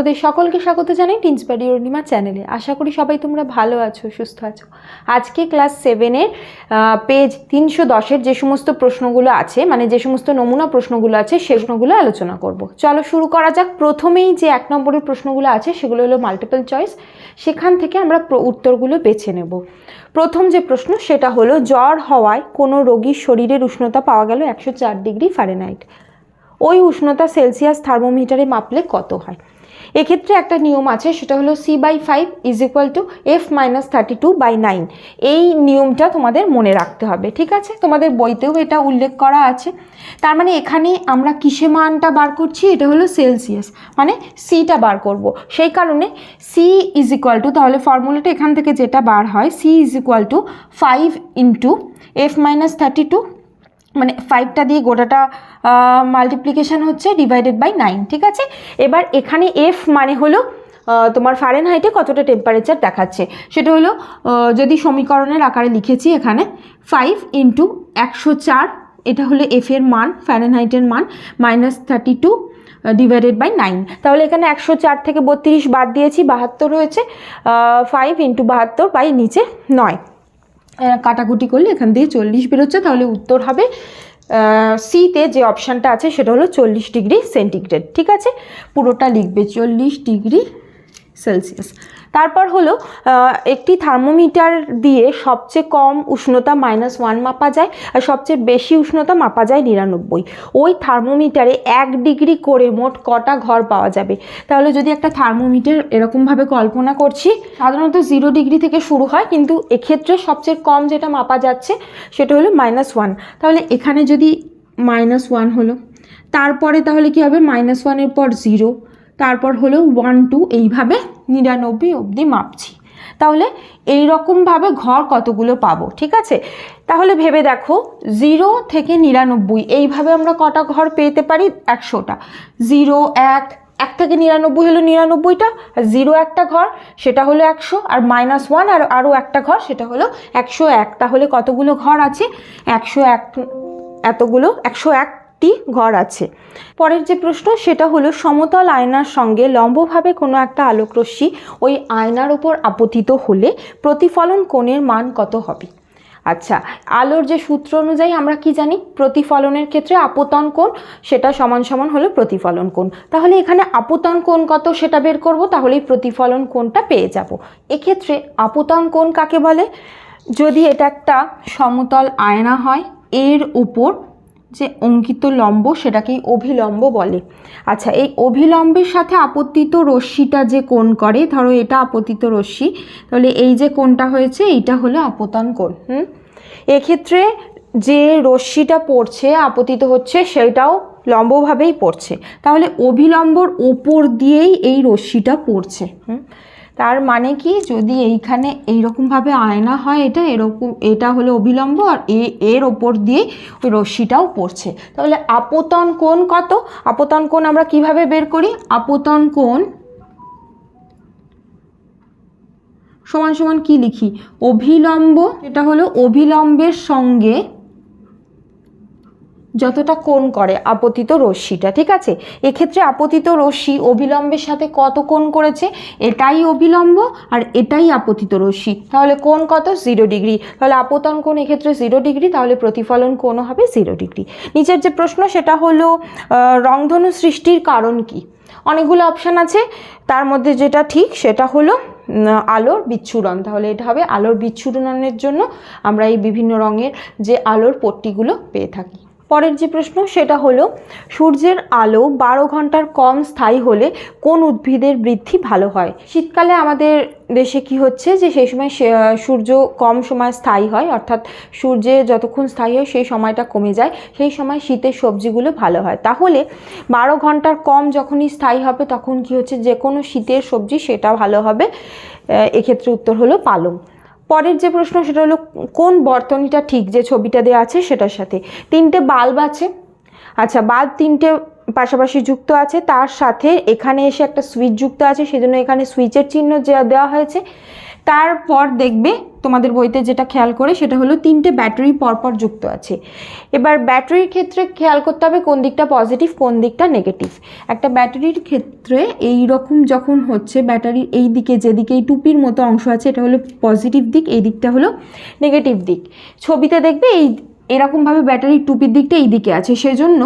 তোমাদের সকলকে স্বাগত জানাই টিন্সবাড়ি অরুণিমা চ্যানেলে। আশা করি সবাই তোমরা ভালো আছো, সুস্থ আছো। আজকে ক্লাস সেভেনের পেজ তিনশো দশের যে সমস্ত প্রশ্নগুলো আছে মানে যে সমস্ত নমুনা প্রশ্নগুলো আছে, সে প্রশ্নগুলো আলোচনা করব। চলো শুরু করা যাক। প্রথমেই যে এক নম্বরের প্রশ্নগুলো আছে, সেগুলো হলো মাল্টিপল চয়েস সেখান থেকে আমরা উত্তরগুলো বেছে নেব। প্রথম যে প্রশ্ন, সেটা হলো, জ্বর হওয়ায় কোনো রোগীর শরীরের উষ্ণতা পাওয়া গেল একশো চার ডিগ্রি ফারেনহাইট। ওই উষ্ণতা সেলসিয়াস থার্মোমিটারে মাপলে কত হয়? এক্ষেত্রে একটা নিয়ম আছে, সেটা হলো C by five is equal to F minus thirty two by nine এই নিয়মটা তোমাদের মনে রাখতে হবে, ঠিক আছে? তোমাদের বইতেও এটা উল্লেখ করা আছে। তার মানে এখানে আমরা কিসে মানটা বার করছি? এটা হলো সেলসিয়াস মানে সিটা বার করব। সেই কারণে সি ইজ ইকুয়াল টু তাহলে ফর্মুলাটা এখান থেকে যেটা বার হয় C is equal to five into F minus thirty two মানে ফাইভটা দিয়ে গোটাটা মাল্টিপ্লিকেশান হচ্ছে ডিভাইডেড বাই নাইন ঠিক আছে? এবার এখানে এফ মানে হলো তোমার ফারেন হাইটে কতটা টেম্পারেচার দেখাচ্ছে? সেটা হলো যদি সমীকরণের আকারে লিখেছি এখানে ফাইভ ইন্টু একশো চার, এটা হলো এফের মান ফারেনহাইটের মান minus thirty two divided by nine তাহলে এখানে একশো চার থেকে বত্রিশ বাদ দিয়েছি, বাহাত্তর হয়েছে ফাইভ ইন্টু বাহাত্তর বাই নিচে নয়। কাটাকুটি করলে এখান দিয়ে চল্লিশ বেরোচ্ছে, তাহলে উত্তর হবে সিতে যে অপশানটা আছে সেটা হলো চল্লিশ ডিগ্রি সেন্টিগ্রেড ঠিক আছে? পুরোটা লিখবে চল্লিশ ডিগ্রি সেলসিয়াস তারপর হলো একটি থার্মোমিটার দিয়ে সবচেয়ে কম উষ্ণতা মাইনাস ওয়ান মাপা যায় আর সবচেয়ে বেশি উষ্ণতা মাপা যায় নিরানব্বই। ওই থার্মোমিটারে এক ডিগ্রি করে মোট কটা ঘর পাওয়া যাবে? তাহলে যদি একটা থার্মোমিটার এরকমভাবে কল্পনা করছি, সাধারণত জিরো ডিগ্রি থেকে শুরু হয়, কিন্তু এক্ষেত্রে সবচেয়ে কম যেটা মাপা যাচ্ছে সেটা হলো মাইনাস ওয়ান তাহলে এখানে যদি মাইনাস ওয়ান হলো, তারপরে তাহলে কি হবে? মাইনাস ওয়ানের পর জিরো তারপর হলো ওয়ান টু এইভাবে নিরানব্বই অবধি মাপছি। তাহলে এই রকমভাবে ঘর কতগুলো পাবো, ঠিক আছে? তাহলে ভেবে দেখো জিরো থেকে নিরানব্বই, এইভাবে আমরা কটা ঘর পেতে পারি? একশোটা। জিরো এক এক থেকে নিরানব্বই হলো নিরানব্বইটা, আর জিরো একটা ঘর, সেটা হলো একশো, আর মাইনাস ওয়ান আর আরও একটা ঘর, সেটা হলো একশো এক। তাহলে কতগুলো ঘর আছে? একশো এক, এতগুলো, একশো এক একটি ঘর আছে। পরের যে প্রশ্ন, সেটা হলো, সমতল আয়নার সঙ্গে লম্বভাবে কোনো একটা আলোকরশ্মি ওই আয়নার ওপর আপতিত হলে প্রতিফলন কোণের মান কত হবে? আচ্ছা আলোর যে সূত্র অনুযায়ী আমরা কি জানি? প্রতিফলনের ক্ষেত্রে আপতন কোণ, সেটা সমান সমান হলো প্রতিফলন কোণ। তাহলে এখানে আপতন কোণ কত সেটা বের করব, তাহলেই প্রতিফলন কোণটা পেয়ে যাব। এক্ষেত্রে আপতন কোণ কাকে বলে? যদি এটা একটা সমতল আয়না হয়, এর উপর যে অঙ্কিত লম্ব সেটাকেই অভিলম্ব বলে। আচ্ছা এই অভিলম্বের সাথে আপত্তিত রশ্মিটা যে কোণ করে, ধরো এটা আপতিত রশ্মি, তাহলে এই যে কোণটা হয়েছে, এইটা হলো আপতন কোণ, হুম? এক্ষেত্রে যে রশ্মিটা পড়ছে আপতিত হচ্ছে, সেটাও লম্বভাবেই পড়ছে। তাহলে অভিলম্বর ওপর দিয়েই এই রশ্মিটা পড়ছে, হুম? তার মানে কি? যদি এইখানে এইরকমভাবে আয়না হয়, এটা এরকম, এটা হলো অবিলম্ব আর এ, এর ওপর দিয়ে ওই রশ্মিটাও পড়ছে। তাহলে আপতন কোণ কত? আপতন কোণ আমরা কীভাবে বের করি? আপতন কোণ সমান সমান কি লিখি? অভিলম্ব এটা হলো অভিলম্বের সঙ্গে যতটা কোণ করে, আপতিত রশ্মিটা, ঠিক আছে? এক্ষেত্রে আপতিত রশ্মি অবিলম্বের সাথে কত কোণ করেছে? এটাই অবিলম্ব আর এটাই আপতিত রশ্মি। তাহলে কোণ কত? Zero degree. তাহলে আপতন কোণ এক্ষেত্রে জিরো ডিগ্রি, তাহলে প্রতিফলন কোণও হবে জিরো ডিগ্রি। নিচের যে প্রশ্ন, সেটা হলো রংধনু সৃষ্টির কারণ কি? অনেকগুলো অপশান আছে। তার মধ্যে যেটা ঠিক, সেটা হলো আলোর বিচ্ছুরণ। তাহলে এটা হবে আলোর বিচ্ছুরণের জন্য আমরা এই বিভিন্ন রঙের যে আলোর পট্টিগুলো পেয়ে থাকি। পরের যে প্রশ্ন, সেটা হলো, সূর্যের আলো বারো ঘণ্টার কম স্থায়ী হলে কোন উদ্ভিদের বৃদ্ধি ভালো হয়? শীতকালে আমাদের দেশে কি হচ্ছে যে, সেই সময় সূর্য কম সময় স্থায়ী হয়, অর্থাৎ সূর্যে যতক্ষণ স্থায়ী হয়, সেই সময়টা কমে যায়, সেই সময় শীতের সবজিগুলো ভালো হয়। তাহলে বারো ঘণ্টার কম যখনই স্থায়ী হবে, তখন কি হচ্ছে? যে কোনো শীতের সবজি সেটা ভালো হবে। এক্ষেত্রে উত্তর হলো পালং। পরের যে প্রশ্ন, সেটা হলো, কোন বর্তনীটা ঠিক যে ছবিটা দেওয়া আছে সেটার সাথে? তিনটে বাল্ব আছে। আচ্ছা বাল্ব তিনটে পাশাপাশি যুক্ত আছে। তার সাথে এখানে এসে একটা সুইচ যুক্ত আছে। সেজন্য এখানে সুইচের চিহ্ন যে দেওয়া হয়েছে। তারপর দেখবে তোমাদের বইতে যেটা খেয়াল করে, সেটা হলো তিনটে ব্যাটারি পরপর যুক্ত আছে। এবার ব্যাটারির ক্ষেত্রে খেয়াল করতে হবে কোন দিকটা পজিটিভ কোন দিকটা নেগেটিভ একটা ব্যাটারির ক্ষেত্রে এই রকম যখন হচ্ছে ব্যাটারির এই দিকে যেদিকে এই টুপির মতো অংশ আছে, এটা হলো পজিটিভ দিক, এই দিকটা হলো নেগেটিভ দিক। ছবিতে দেখবে এই এরকমভাবে ব্যাটারির টুপির দিকটা এই দিকে আছে। সেজন্য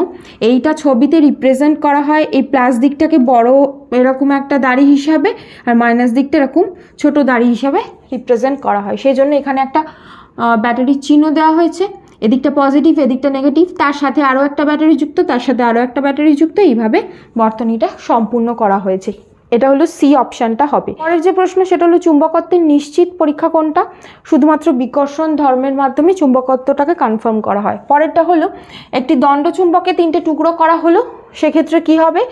এইটা ছবিতে রিপ্রেজেন্ট করা হয় এই প্লাস দিকটাকে বড় এরকম একটা দাড়ি হিসাবে আর মাইনাস দিকটা এরকম ছোট দাড়ি হিসাবে রিপ্রেজেন্ট করা হয়। সেই জন্য এখানে একটা ব্যাটারির চিহ্ন দেওয়া হয়েছে। এদিকটা পজিটিভ এদিকটা নেগেটিভ তার সাথে আরও একটা ব্যাটারি যুক্ত, তার সাথে আরও একটা ব্যাটারি যুক্ত। এইভাবে বর্তনীটা সম্পূর্ণ করা হয়েছে। এটা হলো সি অপশানটা হবে। পরের যে প্রশ্ন, সেটা হলো চুম্বকত্বের নিশ্চিত পরীক্ষা কোনটা? শুধুমাত্র বিকর্ষণ ধর্মের মাধ্যমে চুম্বকত্বটাকে কনফার্ম করা হয়। পরেরটা হলো, একটি দণ্ড চুম্বকে তিনটে টুকরো করা হলো, সেক্ষেত্রে কি হবে?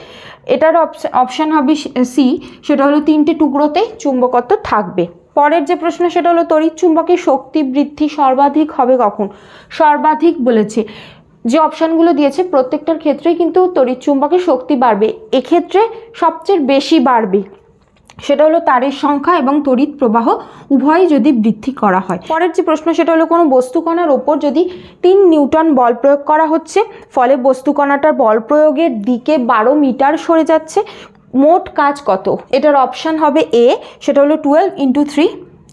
এটার অপশান হবে সি, সেটা হলো তিনটে টুকরোতে চুম্বকত্ব থাকবে। পরের যে প্রশ্ন, সেটা হলো তড়িৎ চুম্বকের শক্তি বৃদ্ধি সর্বাধিক হবে কখন? সর্বাধিক বলেছে। যে অপশানগুলো দিয়েছে, প্রত্যেকটার ক্ষেত্রেই কিন্তু তড়িৎ চুম্বকের শক্তি বাড়বে। এক্ষেত্রে সবচেয়ে বেশি বাড়বে সেটা হলো তারের সংখ্যা এবং তড়িৎ প্রবাহ উভয়ই যদি বৃদ্ধি করা হয়। পরের যে প্রশ্ন, সেটা হলো কোনো বস্তুকণার ওপর যদি তিন নিউটন বল প্রয়োগ করা হচ্ছে, ফলে বস্তুকণাটার বল প্রয়োগের দিকে বারো মিটার সরে যাচ্ছে, মোট কাজ কত? এটার অপশান হবে এ, সেটা হলো টুয়েলভ ইন্টু থ্রি।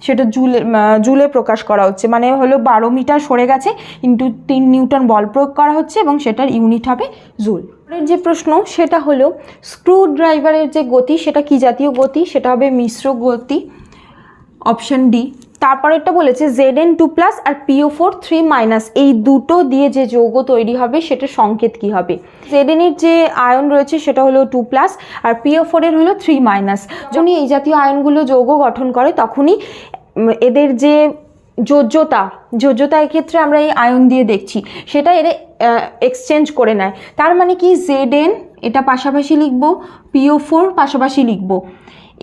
সেটা জুলে জুলে প্রকাশ করা হচ্ছে। মানে হলো বারো মিটার সরে গেছে ইন্টু তিন নিউটন বল প্রয়োগ করা হচ্ছে এবং সেটার ইউনিট হবে জুল। পরের যে প্রশ্ন, সেটা হলো স্ক্রু ড্রাইভারের যে গতি, সেটা কি জাতীয় গতি? সেটা হবে মিশ্র গতি অপশান ডি তারপরেরটা বলেছে Z N two plus R PO four three minus এই দুটো দিয়ে যে যৌগ তৈরি হবে, সেটা সংকেত কি হবে? জেড এনের যে আয়ন রয়েছে, সেটা হলো টু প্লাস আর পিও ফোরের হলো থ্রি মাইনাস যখনই এই জাতীয় আয়নগুলো যৌগ গঠন করে, তখনই এদের যে যোজ্যতা যোজ্যতা এক্ষেত্রে আমরা এই আয়ন দিয়ে দেখছি, সেটা এর এক্সচেঞ্জ করে নেয়। তার মানে কি? জেড এটা পাশাপাশি লিখব পিও ফোর পাশাপাশি লিখব।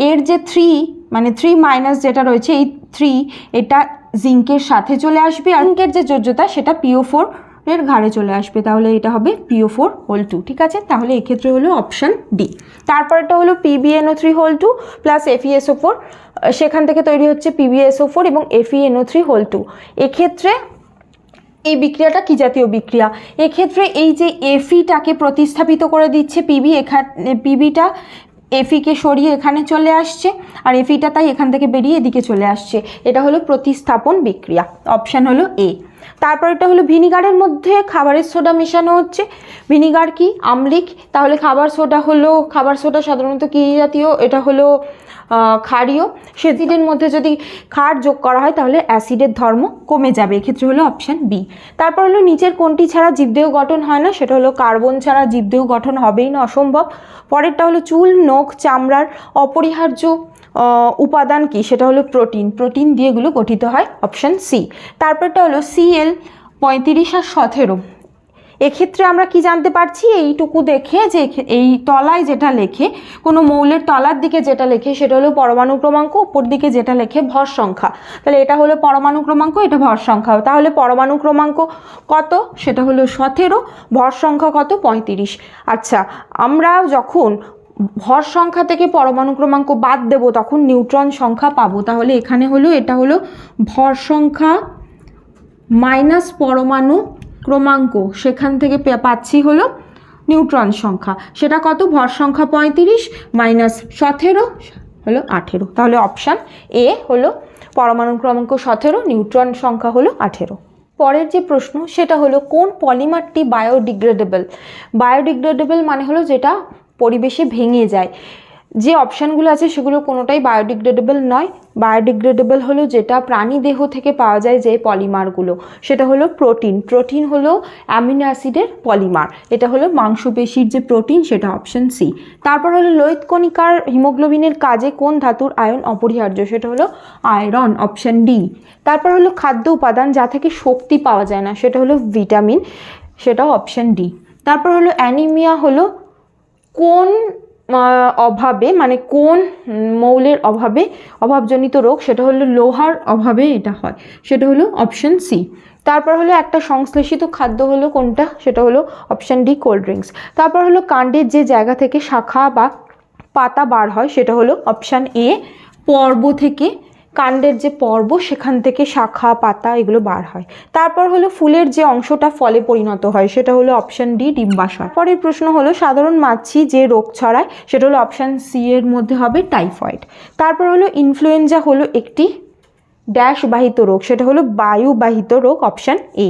এর যে থ্রি মানে থ্রি মাইনাস যেটা রয়েছে, এই থ্রি এটা জিঙ্কের সাথে চলে আসবে আর জিঙ্কের যে যোজ্যতা, সেটা পিও ফোর এর ঘাড়ে চলে আসবে। তাহলে এটা হবে পিও ফোর হোল টু ঠিক আছে? তাহলে এক্ষেত্রে হলো অপশান ডি তারপরটা হলো PBNO three whole two plus FESO four সেখান থেকে তৈরি হচ্ছে পিবিএসও ফোর এবং এফইএনও থ্রি হোল টু এক্ষেত্রে এই বিক্রিয়াটা কি জাতীয় বিক্রিয়া? এক্ষেত্রে এই যে এফিটাকে প্রতিস্থাপিত করে দিচ্ছে পিবি এখানে পিবিটা এফিকে সরিয়ে এখানে চলে আসছে, আর এফিটা তাই এখান থেকে বেরিয়ে এদিকে চলে আসছে। এটা হলো প্রতিস্থাপন বিক্রিয়া, অপশান হলো এ। তারপর এটা হলো ভিনিগারের মধ্যে খাবারের সোডা মেশানো হচ্ছে। ভিনিগার কি? আমলিক। তাহলে খাবার সোডা হলো, খাবার সোডা সাধারণত কী জাতীয়? এটা হলো ক্ষারীয়। সেদিনের মধ্যে যদি ক্ষার যোগ করা হয়, তাহলে অ্যাসিডের ধর্ম কমে যাবে। এক্ষেত্রে হলো অপশান বি তারপর হলো নিচের কোনটি ছাড়া জীবদেহ গঠন হয় না, সেটা হলো কার্বন ছাড়া জীবদেহ গঠন হবেই না, অসম্ভব। পরেরটা হলো চুল, নখ, চামড়ার অপরিহার্য উপাদান কি, সেটা হলো প্রোটিন। প্রোটিন দিয়ে এগুলো গঠিত হয় অপশান সি তারপরটা হলো সিএল পঁয়ত্রিশ আর সতেরো। এক্ষেত্রে আমরা কি জানতে পারছি? এইটুকু দেখে যে এই তলায় যেটা লেখে, কোনো মৌলের তলার দিকে যেটা লেখে, সেটা হলো পরমাণু ক্রমাঙ্ক, উপর দিকে যেটা লেখে ভর সংখ্যা। তাহলে এটা হলো পরমাণু ক্রমাঙ্ক, এটা ভর সংখ্যা। তাহলে পরমাণু ক্রমাঙ্ক কত? সেটা হলো সতেরো, ভর সংখ্যা কত? পঁয়ত্রিশ। আচ্ছা আমরা যখন ভর সংখ্যা থেকে পরমাণু ক্রমাঙ্ক বাদ দেব, তখন নিউট্রন সংখ্যা পাবো। তাহলে এখানে হলো, এটা হলো ভর সংখ্যা মাইনাস পরমাণু ক্রমাঙ্ক, সেখান থেকে পাচ্ছি হলো নিউট্রন সংখ্যা। সেটা কত? ভর সংখ্যা পঁয়ত্রিশ মাইনাস সতেরো, হলো আঠেরো। তাহলে অপশান এ হলো পরমাণু ক্রমাঙ্ক সতেরো, নিউট্রন সংখ্যা হলো আঠেরো। পরের যে প্রশ্ন, সেটা হলো কোন পলিমারটি বায়োডিগ্রেডেবল? বায়োডিগ্রেডেবল মানে হলো যেটা পরিবেশে ভেঙে যায়। যে অপশানগুলো আছে সেগুলো কোনোটাই বায়োডিগ্রেডেবল নয়। বায়োডিগ্রেডেবল হলো যেটা প্রাণী দেহ থেকে পাওয়া যায় যে পলিমারগুলো। সেটা হলো প্রোটিন। প্রোটিন হলো অ্যামিনো অ্যাসিডের পলিমার। এটা হলো মাংসপেশির যে প্রোটিন, সেটা অপশন সি। তারপর হলো লোহিত কণিকার হিমোগ্লোবিনের কাজে কোন ধাতুর আয়ন অপরিহার্য? সেটা হলো আয়রন, অপশান ডি। তারপর হলো খাদ্য উপাদান যা থেকে শক্তি পাওয়া যায় না, সেটা হলো ভিটামিন, সেটাও অপশান ডি। তারপর হলো অ্যানিমিয়া হলো কোন অভাবে মানে কোন মৌলের অভাবে অভাবজনিত রোগ, সেটা হলো লোহার অভাবে এটা হয়। সেটা হলো অপশান সি তারপর হলো একটা সংশ্লেষিত খাদ্য হলো কোনটা? সেটা হলো অপশান ডি কোল্ড ড্রিঙ্কস তারপর হলো কাণ্ডের যে জায়গা থেকে শাখা বা পাতা বার হয়, সেটা হলো অপশান এ পর্ব থেকে কাণ্ডের যে পর্ব, সেখান থেকে শাখা, পাতা এগুলো বার হয়। তারপর হলো ফুলের যে অংশটা ফলে পরিণত হয়, সেটা হলো অপশান ডি ডিম্বাশয়। পরের প্রশ্ন হলো সাধারণ মাছি যে রোগ ছড়ায়, সেটা হলো অপশান সি এর মধ্যে হবে টাইফয়েড তারপর হলো ইনফ্লুয়েঞ্জা হলো একটি ড্যাশবাহিত রোগ, সেটা হলো বায়ুবাহিত রোগ অপশান এ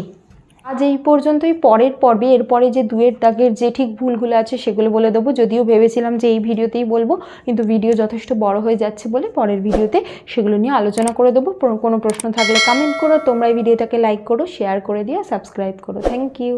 আজ এই পর্যন্তই। পরের পর্বে, এরপরে যে দুয়ের দাগের যে ঠিক ভুলগুলো আছে সেগুলো বলে দেবো। যদিও ভেবেছিলাম যে এই ভিডিওতেই বলব, কিন্তু ভিডিও যথেষ্ট বড় হয়ে যাচ্ছে বলে পরের ভিডিওতে সেগুলো নিয়ে আলোচনা করে দেবো। কোনো প্রশ্ন থাকলে কমেন্ট করো। তোমরা এই ভিডিওটাকে লাইক করো শেয়ার করে দিয়ে সাবস্ক্রাইব করো। Thank you